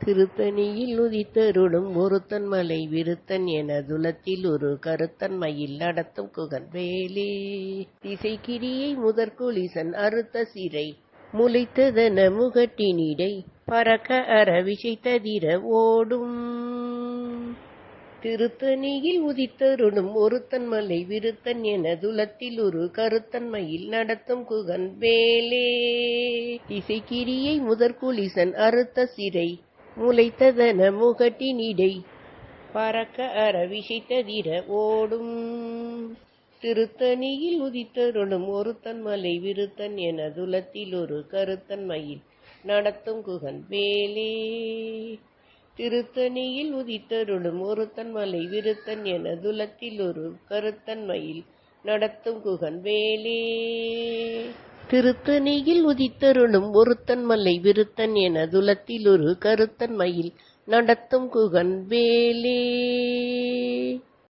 திருத்தணியில் உதித்தருளும் ஒருத்தன் மலை விருத்தன் என துலத்தில் ஒரு கருத்தன் மயில் நடத்தும் குகன் வேலே திசைக்கிரியை முதற்குலிசன் அறுத்த சிறை முளைத்ததன முகட்டினிடை பறக்க அற விசைத்ததிர ஓடும். திருத்தணியில் உதித்தருளும் ஒருத்தன் மலை விருத்தன் என துலத்தில் ஒரு கருத்தன்மையில் நடத்தும் குகன் வேலே இசைக்கிரியை முதற்குலிசன் அறுத்த சிறை முளைத்ததன முகட்டினிடை. பறக்க அறவிசைத்ததிர ஓடும். திருத்தணியில் உதித்தருளும் ஒருத்தன் மலை விருத்தன் என துலத்தில் ஒரு கருத்தன் மயில் நடத்தும் குகன் வேலே திருத்தணியில் உதித்தருளும் ஒருத்தன் மலை விருத்தன் என துலத்தில் ஒரு கருத்தன் மயில் நடத்தும் குகன் வேலே. திருத்தணியில் உதித்தருளும் ஒருத்தன் மலை விருத்தன் என துலத்தில் ஒரு கருத்தன் மயில் நடத்தும் குகன் வேலே.